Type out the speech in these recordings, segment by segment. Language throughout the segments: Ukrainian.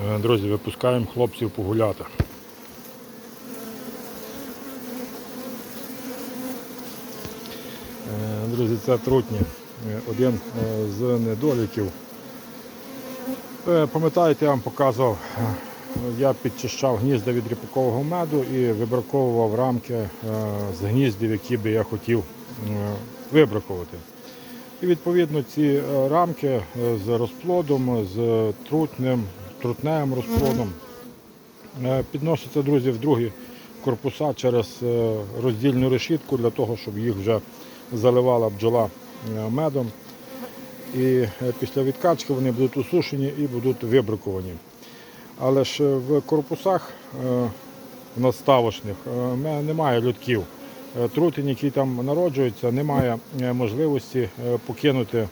Е, Друзі, випускаємо хлопців погуляти. Е, Друзі, це трутні. Е, Один з недоліків. Пам'ятаєте, я вам показував, я підчищав гнізда від ріпакового меду і вибраковував рамки з гніздів, які би я хотів вибракувати. І відповідно ці рамки з розплодом, з трутнем, трутневим розплодом е, підносяться, друзі, в другі корпуса через е, роздільну решітку для того, щоб їх вже заливала бджола е, медом. І після відкачки вони будуть усушені і будуть вибраковані. Але ж в корпусах наставочних немає льотків. Е, Трутень, який там народжується, немає можливості покинути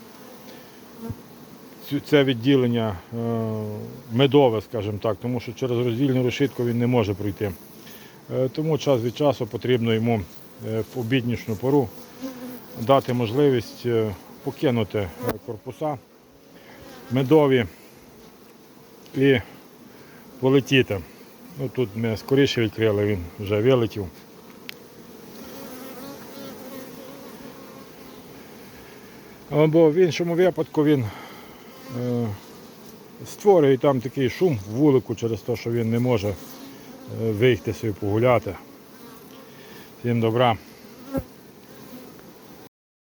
це відділення е, медове, скажімо так, тому що через роздільну решітку він не може пройти. Е, Тому час від часу потрібно йому е, в обіднішну пору дати можливість покинути корпуса медові і полетіти. Ну, тут ми скоріше відкрили, він вже вилетів. Або в іншому випадку він створює там такий шум в вулику через те, що він не може е, вийти собі погуляти. Всім добра.